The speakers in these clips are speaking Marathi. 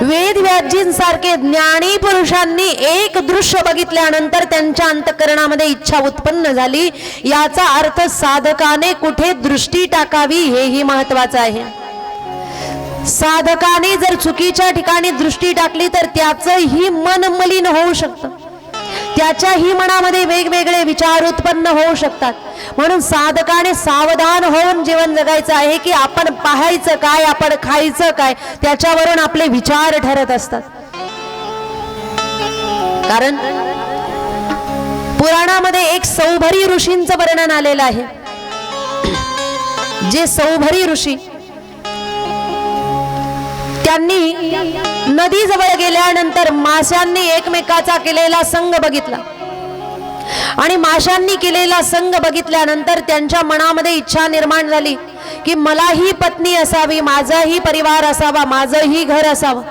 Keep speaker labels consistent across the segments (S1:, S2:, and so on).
S1: वेद व्याजींसारखे ज्ञानी पुरुषांनी एक दृश्य बघितल्यानंतर त्यांच्या अंतकरणामध्ये इच्छा उत्पन्न झाली. याचा अर्थ साधकाने कुठे दृष्टी टाकावी हेही महत्वाचं आहे. साधकाने जर चुकीच्या ठिकाणी दृष्टी टाकली तर त्याचंही मन मलिन होऊ शकतं. त्याच्याही मनामध्ये वेगवेगळे विचार उत्पन्न होऊ शकतात. म्हणून साधकाने सावधान होऊन जीवन जगायचं आहे की आपण पाहायचं काय आपण खायचं काय त्याच्यावरून आपले विचार ठरत असतात. कारण पुराणामध्ये एक सौभरी ऋषींचं वर्णन आलेलं आहे. जे सौभरी ऋषी त्यांनी नदीजवळ गेल्यानंतर माशांनी एकमेकाचा केलेला संघ बघितला. आणि माशांनी केलेला संघ बघितल्यानंतर त्यांच्या मनामध्ये इच्छा निर्माण झाली की मलाही पत्नी असावी माझाही परिवार असावा माझंही घर असावं.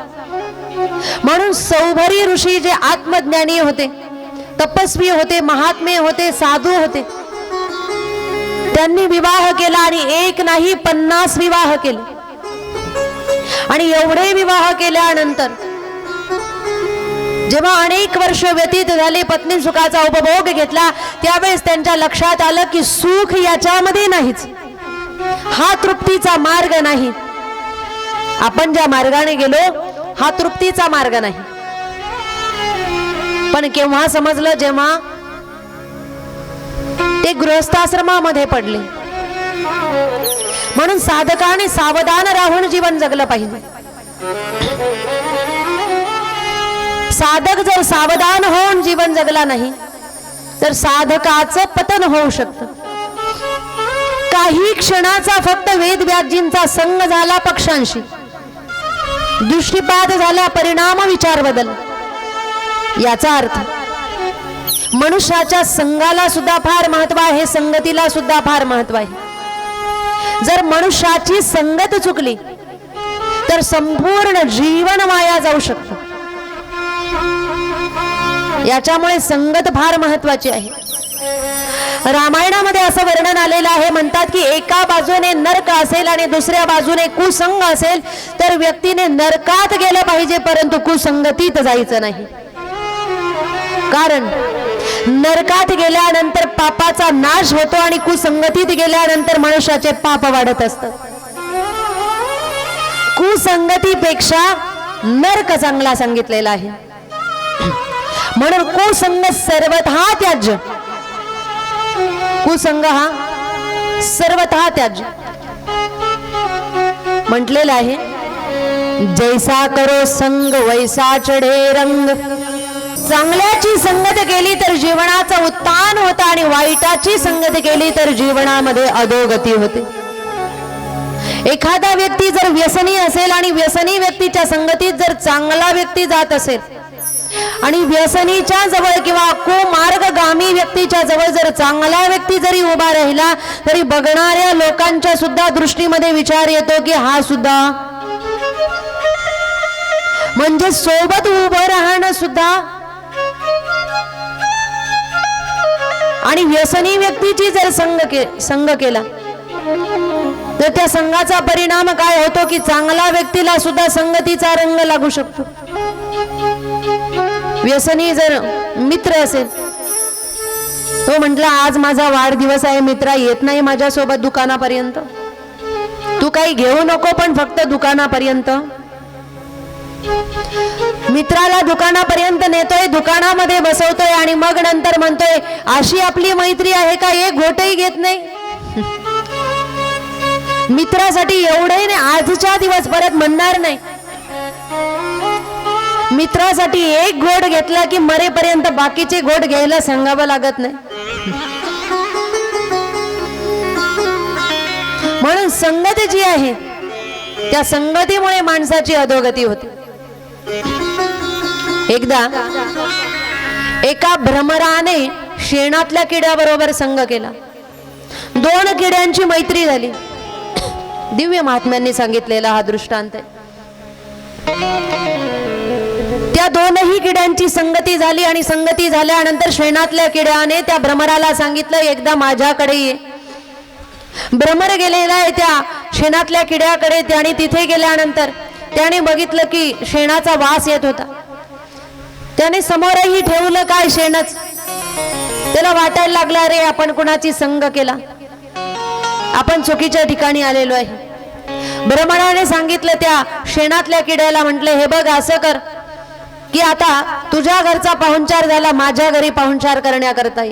S1: म्हणून सौभरी ऋषी जे आत्मज्ञानी होते तपस्वी होते महात्मे होते साधू होते त्यांनी विवाह केला आणि एक नाही पन्नास विवाह केले. आणि एवढे विवाह केल्यानंतर जेव्हा अनेक वर्ष व्यतीत झाले पत्नी सुखाचा उपभोग घेतला त्यावेळेस त्यांच्या लक्षात आलं की सुख याच्यामध्ये नाहीच. हा तृप्तीचा मार्ग नाही. आपण ज्या मार्गाने गेलो हा तृप्तीचा मार्ग नाही. पण केव्हा समजलं जेव्हा ते गृहस्थाश्रमामध्ये पडले. म्हणून साधकाने सावधान राहून जीवन जगलं पाहिजे. साधक जर सावधान होऊन जीवन जगला नाही तर साधकाचं पतन होऊ शकतं. काही क्षणाचा फक्त वेद व्याजींचा संग झाला पक्षांशी दृष्टीपात झाला परिणाम विचार बदल. याचा अर्थ मनुष्याच्या संघाला सुद्धा फार महत्त्व आहे संगतीला सुद्धा फार महत्त्व आहे. जर मनुष्याची संगत चुकली तर संपूर्ण जीवन वाया जाऊ शकतो. याच्यामुळे संगत फार महत्वाची आहे. रामायणामध्ये असं वर्णन आलेलं आहे म्हणतात की एका बाजूने नरक असेल आणि दुसऱ्या बाजूने कुसंग असेल तर व्यक्तीने नरकात गेलं पाहिजे परंतु कुसंगतीत जायचं नाही. कारण नरकात गेल्यानंतर पापाचा नाश होतो आणि कुसंगतीत गेल्यानंतर मनुष्याचे पाप वाढत असत. कुसंगतीपेक्षा नरक चांगला सांगितलेला आहे. म्हणून कुसंग सर्वथा त्याज्य कुसंग हा सर्वथा त्याज्य म्हटलेला आहे जैसा करो संग वैसा चढे रंग. चांगल्याची संगत केली तर जीवनाचं उत्थान होतं आणि वाईटाची संगत केली तर जीवनामध्ये अधोगती होते. एखादा व्यक्ती जर व्यसनी असेल आणि व्यसनी व्यक्तीच्या संगतीत जर चांगला व्यक्ती जात असेल आणि व्यसनीच्या जवळ किंवा कुमार्गगामी व्यक्तीच्या जवळ जर चांगला व्यक्ती जरी उभा राहिला तरी बघणाऱ्या लोकांच्या सुद्धा दृष्टीमध्ये विचार येतो की हा सुद्धा म्हणजे सोबत उभं राहणं सुद्धा आणि व्यसनी व्यक्तीची जर संघ के संघ केला तर त्या संघाचा परिणाम काय होतो की चांगला व्यक्तीला सुद्धा संगतीचा रंग लागू शकतो. व्यसनी जर मित्र असेल तो म्हटला आज माझा वाढदिवस आहे मित्रा येत नाही माझ्यासोबत दुकानापर्यंत. तू काही घेऊ नको पण फक्त दुकानापर्यंत. मित्राला दुकानापर्यंत नेतोय दुकानामध्ये बसवतोय आणि मग नंतर म्हणतोय अशी आपली मैत्री आहे का? एक घोटही घेत नाही. मित्रासाठी एवढंही नाही आजच्या दिवस परत म्हणणार नाही. मित्रासाठी एक घोट घेतला की मरेपर्यंत बाकीचे घोट घ्यायला सांगावं लागत नाही. म्हणून संगत जी आहे त्या संगतीमुळे माणसाची अधोगती होते. एकदा एका भ्रमराने शेणातल्या किड्याबरोबर संघ केला. दोन किड्यांची मैत्री झाली. दिव्य महात्म्यांनी सांगितलेला हा दृष्टांत आहे. त्या दोनही किड्यांची संगती झाली आणि संगती झाल्यानंतर शेणातल्या किड्याने त्या भ्रमराला सांगितलं एकदा माझ्याकडे ये. भ्रमर गेलेला आहे त्या शेणातल्या किड्याकडे त्याने तिथे गेल्यानंतर त्याने बघितलं की शेणाचा वास येत होता. त्याने समोरही ठेवलं काय शेणच. त्याला वाटायला लागला रे आपण कुणाची संग केला? आपण चुकीच्या ठिकाणी आलेलो आहे. ब्रह्मणाने सांगितलं त्या शेणातल्या किड्याला म्हटलं हे बघ असं कर की आता तुझ्या घरचा पाहुणचार झाला माझ्या घरी पाहुणचार करण्याकरता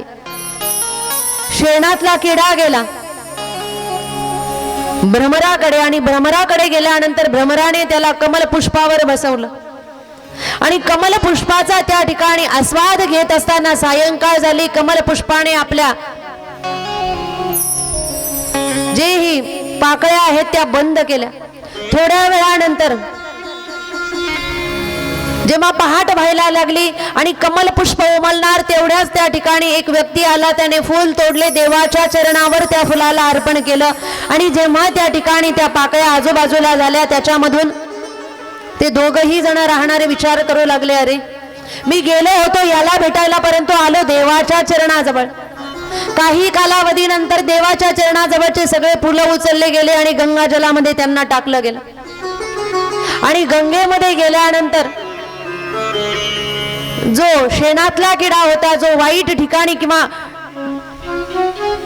S1: शेणातला किडा गेला. भ्रमराकडे आणि भ्रमराकडे गेल्यानंतर भ्रमराने त्याला कमल पुष्पावर बसवलं. आणि कमल पुष्पाचा त्या ठिकाणी आस्वाद घेत असताना सायंकाळ झाली. कमल पुष्पाने आपल्या जेही पाकळ्या आहेत त्या बंद केल्या. थोड्या वेळानंतर जेव्हा पहाट व्हायला लागली आणि कमल पुष्प उमलणार तेवढ्याच त्या ठिकाणी एक व्यक्ती आला. त्याने फूल तोडले देवाच्या चरणावर त्या फुलाला अर्पण केलं. आणि जेव्हा त्या ठिकाणी त्या पाकळ्या आजूबाजूला झाल्या त्याच्यामधून ते दोघही जण राहणारे विचार करू लागले अरे मी गेलो होतो याला भेटायला परंतु आलो देवाच्या चरणाजवळ. काही कालावधीनंतर देवाच्या चरणाजवळचे सगळे फुलं उचलले गेले आणि गंगाजलामध्ये त्यांना टाकलं गेलं. आणि गंगेमध्ये गेल्यानंतर जो शेणातला किडा होता जो वाईट ठिकाणी किंवा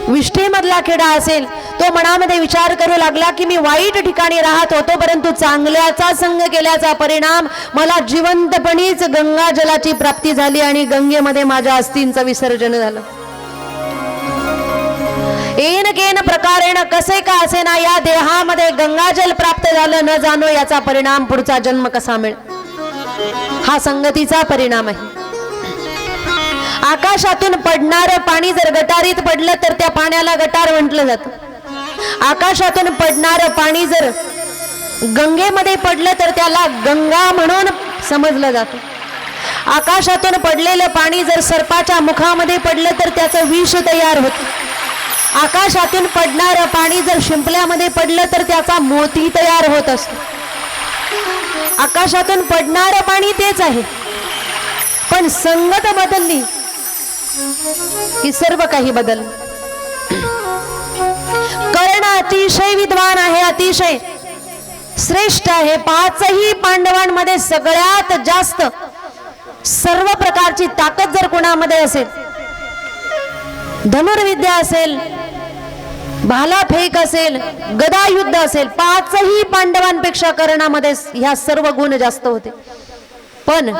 S1: विष्ठेमधला किडा असेल तो मनामध्ये विचार करू लागला की मी वाईट ठिकाणी राहत होतो परंतु चांगल्याचा संग केल्याचा परिणाम मला जिवंतपणीच गंगा जलाची प्राप्ती झाली आणि गंगेमध्ये माझ्या अस्थींचं विसर्जन झालं. येन केन प्रकारेण कसे का असे ना या देहामध्ये गंगाजल प्राप्त झालं न जाणो याचा परिणाम पुढचा जन्म कसा मिळेल? हा संगतीचा परिणाम आहे. आकाशातून पडणारं पाणी जर गटारीत पडलं तर त्या पाण्याला गटार म्हटलं जातं. आकाशातून पडणारं पाणी जर गंगेमध्ये पडलं तर त्याला गंगा म्हणून समजलं जातं. आकाशातून पडलेलं पाणी जर सर्पाच्या मुखामध्ये पडलं तर त्याचं विष तयार होतं. आकाशातून पडणारं पाणी जर शिंपल्यामध्ये पडलं तर त्याचा मोती तयार होत असतो. आकाशातून पडणारं पाणी तेच आहे. पण संगत बदलली की सर्व काही बदल. कर्ण अतिशय विद्वान आहे अतिशय श्रेष्ठ आहे. पाचही पांडवांमध्ये सगळ्यात जास्त सर्व प्रकारची ताकद जर कोणामध्ये असेल धनुर्विद्या असेल भाला फेक असेल गदा युद्ध असेल पाचही पांडवांपेक्षा कर्णामध्ये ह्या सर्व गुण जास्त होते. पण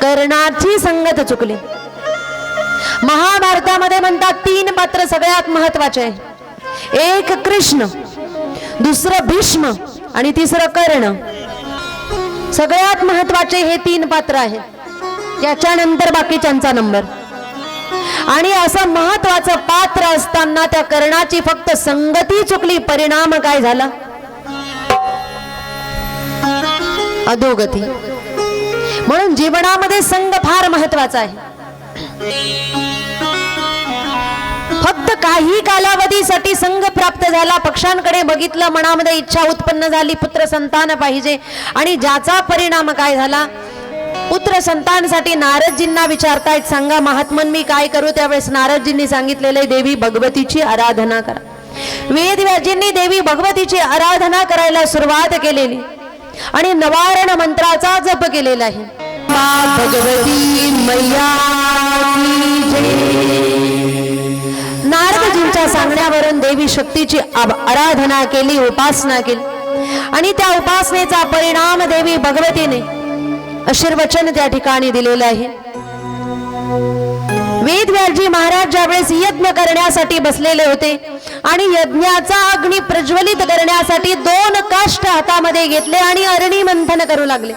S1: कर्णाची संगत चुकली. महाभारतामध्ये म्हणतात तीन पात्र सगळ्यात महत्त्वाचे आहे एक कृष्ण दुसरं भीष्म आणि तिसरं कर्ण. सगळ्यात महत्त्वाचे हे तीन पात्र आहेत. त्याच्यानंतर बाकीच्यांचा नंबर. आणि असं महत्वाचं पात्र असताना त्या कर्णाची फक्त संगती चुकली परिणाम काय झाला? अधोगती. म्हणून जीवनामध्ये संघ फार महत्त्वाचा आहे. फक्त काही कालावधीसाठी संघ प्राप्त झाला पक्षांकडे बघितलं मनामध्ये इच्छा उत्पन्न झाली पुत्र संतान पाहिजे आणि ज्याचा परिणाम काय झाला? पुत्र संतांसाठी नारदजींना विचारतायत सांगा महात्मन मी काय करू? त्यावेळेस नारदजींनी सांगितलेले देवी भगवतीची आराधना करा. वेदव्याजींनी देवी भगवतीची आराधना करायला सुरुवात केलेली आणि नवारण मंत्राचा जप केलेला आहे. भगवती मैया नारदजींच्या सांगण्यावरून देवी शक्तीची आराधना केली उपासना केली आणि त्या उपासनेचा परिणाम देवी भगवतीने आशीर्वचन त्या ठिकाणी दिलेलं आहे. वेदव्याजी महाराज ज्यावेळेस यज्ञ करण्यासाठी बसलेले होते आणि यज्ञाचा अग्नी प्रज्वलित करण्यासाठी दोन काष्ट हातामध्ये घेतले आणि अरणी मंथन करू लागले.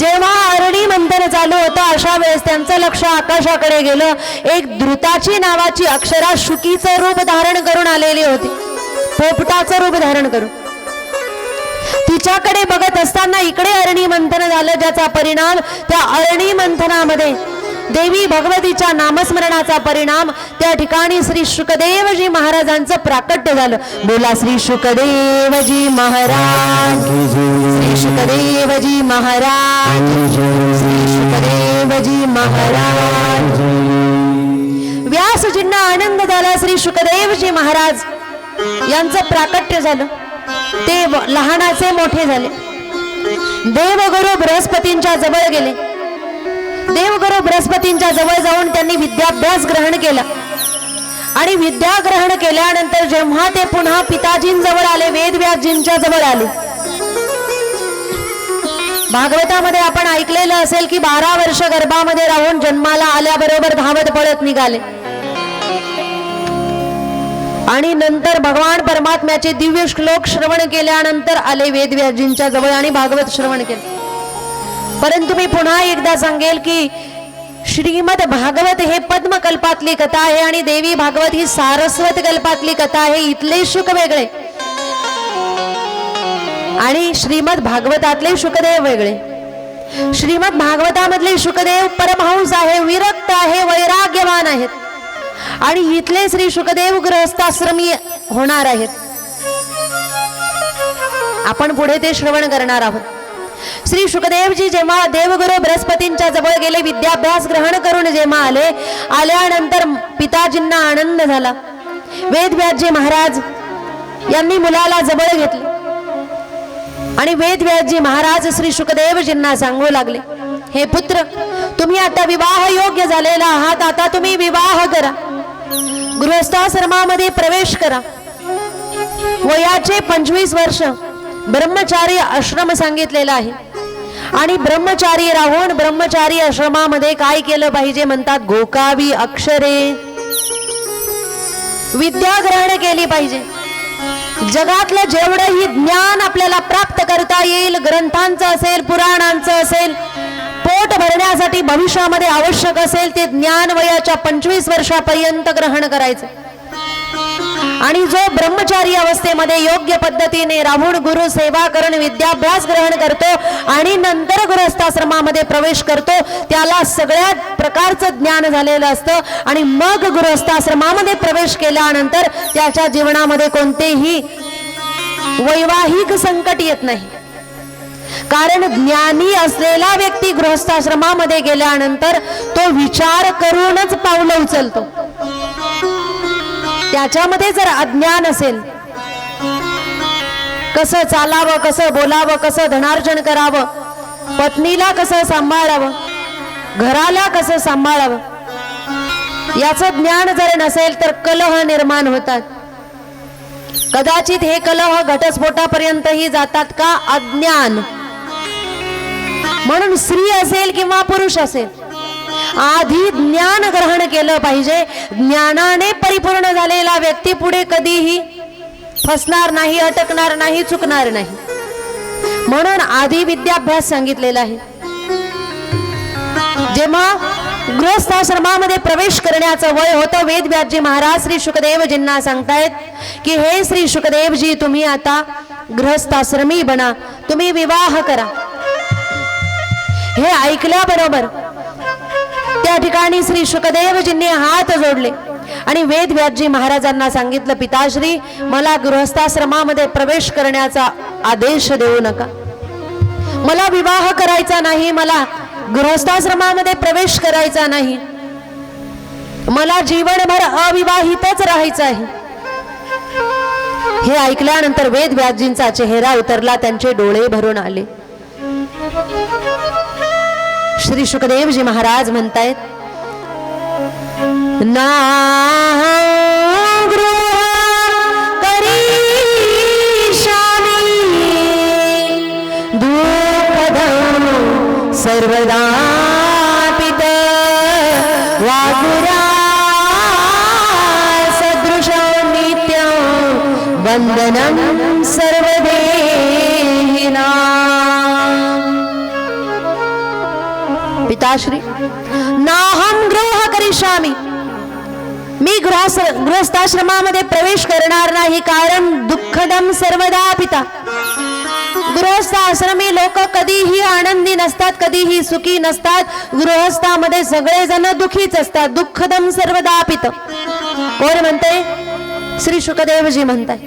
S1: जेव्हा अरणी मंथन चालू होतं अशा वेळेस त्यांचं लक्ष आकाशाकडे गेलं. एक धृताची नावाची अक्षरा शुकीचं रूप धारण करून आलेली होती. पोपटाचं रूप धारण करून. तिच्याकडे बघत असताना इकडे अरणी मंथन झालं ज्याचा परिणाम त्या अरणी मंथनामध्ये देवी भगवतीच्या नामस्मरणाचा परिणाम त्या ठिकाणी श्री शुकदेवजी महाराजांचं प्राकट्य झालं. बोला श्री शुकदेवजी महाराज. श्री शुकदेवजी महाराज. श्री शुकदेवजी महाराज. व्यासजींना आनंद झाला श्री शुकदेवजी महाराज. यांचं प्राकट्य झालं. ते लहानाचे मोठे झाले. देवगुरु बृहस्पतींच्या जवळ गेले. देवगुरु बृहस्पतींच्या जवळ जाऊन त्यांनी विद्याभ्यास ग्रहण केला. आणि विद्या ग्रहण केल्यानंतर जेव्हा ते पुन्हा पिताजींजवळ आले वेदव्यासजींच्या जवळ आले. भागवतामध्ये आपण ऐकलेलं असेल की बारा वर्ष गर्भामध्ये राहून जन्माला आल्याबरोबर धावत पळत निघाले. आणि नंतर भगवान परमात्म्याचे दिव्य श्लोक श्रवण केल्यानंतर आले वेदव्याजींच्या जवळ आणि भागवत श्रवण केले. परंतु मी पुन्हा एकदा सांगेल की श्रीमद भागवत हे पद्मकल्पातली कथा आहे आणि देवी भागवत ही सारस्वत कल्पातली कथा आहे इथले शुक वेगळे. आणि श्रीमद भागवतातले शुकदेव वेगळे. श्रीमद भागवतामधले शुकदेव परमहंस आहे विरक्त आहे वैराग्यवान आहेत. आणि इथले श्री शुकदेव गृहस्थाश्रमी होणार आहेत. आपण पुढे ते श्रवण करणार आहोत. श्री शुकदेवजी जेव्हा देवगुरु बृहस्पतींच्या जवळ गेले विद्याभ्यास ग्रहण करून जेव्हा आले आल्यानंतर पिताजींना आनंद झाला. वेदव्याजी महाराज यांनी मुलाला जवळ घेतले. आणि वेदव्याजी महाराज श्री शुकदेवजींना सांगू लागले. हे पुत्र तुम्ही आता विवाह योग्य झालेला आहात. आता तुम्ही विवाह करा. गृहस्थाश्रमामध्ये प्रवेश करा. वयाचे पंचवीस वर्ष. ब्रह्मचारी आश्रम सांगितलेला आहे. आणि ब्रह्मचारी राहून ब्रह्मचारी आश्रमामध्ये काय केलं पाहिजे म्हणतात? गोकावी अक्षरे. विद्या ग्रहण केली पाहिजे. जगातलं जेवढंही ज्ञान आपल्याला प्राप्त करता येईल ग्रंथांचं असेल पुराणांचं असेल पोट भरण्यासाठी भविष्यामध्ये आवश्यक असेल ते ज्ञान वयाच्या पंचवीस वर्षापर्यंत ग्रहण करायचं. आणि जो ब्रह्मचारी अवस्थेमध्ये योग्य पद्धतीने राहून गुरु सेवा करून विद्याभ्यास ग्रहण करतो आणि नंतर गृहस्थाश्रमामध्ये प्रवेश करतो त्याला सगळ्या प्रकारचं ज्ञान झालेलं असतं. आणि मग गृहस्थाश्रमामध्ये प्रवेश केल्यानंतर त्याच्या जीवनामध्ये कोणतेही वैवाहिक संकट येत नाही. कारण ज्ञानी असलेला व्यक्ती गृहस्थाश्रमामध्ये गेल्यानंतर तो विचार करूनच पावलं उचलतो. त्याच्यामध्ये जर अज्ञान असेल कसं चालावं कसं बोलावं कसं धनार्जन करावं पत्नीला कसं सांभाळावं घराला कसं सांभाळावं याचं ज्ञान जर नसेल तर कलह निर्माण होतात. कदाचित हे कलह घटस्फोटापर्यंतही जातात का? अज्ञान. म्हणून स्त्री असेल किंवा पुरुष असेल आधी ज्ञान ग्रहण केलं पाहिजे. ज्ञानाने परिपूर्ण झालेला व्यक्ती पुढे कधीही फसणार नाही अटकणार नाही चुकणार नाही. म्हणून आधी विद्याभ्यास सांगितलेला आहे. जेव्हा गृहस्थाश्रमामध्ये प्रवेश करण्याचं वय होतं वेदव्याजी महाराज श्री शुकदेवजींना सांगतायत की हे श्री शुकदेवजी तुम्ही आता गृहस्थाश्रमी बना. तुम्ही विवाह करा. हे ऐकल्याबरोबर त्या ठिकाणी श्री शुकदेवजींनी हात जोडले. आणि वेद व्याजी महाराजांना सांगितलं पिताश्री मला गृहस्थाश्रमामध्ये प्रवेश करण्याचा आदेश देऊ नका. मला विवाह करायचा नाही मला गृहस्थाश्रमामध्ये प्रवेश करायचा नाही. मला जीवनभर अविवाहितच राहायचं आहे. हे ऐकल्यानंतर वेद व्यासजींचा चेहरा उतरला त्यांचे डोळे भरून आले. श्री सुखदेवजी महाराज म्हणतायत ना सर्वदा पित वागुरा सदृश नित्यं वन्दनं पिताश्री नाहम गृह करिष्यामी। मी गृह गृहस्थाश्रमामध्ये प्रवेश करणार नाही कारण दुःखदम सर्वदा पिता। गृहस्थाश्रमी लोक कधीही आनंदी नसतात कधीही सुखी नसतात। गृहस्थामध्ये सगळेजण दुखीच असतात दुःखदम सर्वदा पित। कोण म्हणते श्री शुकदेवजी म्हणताय।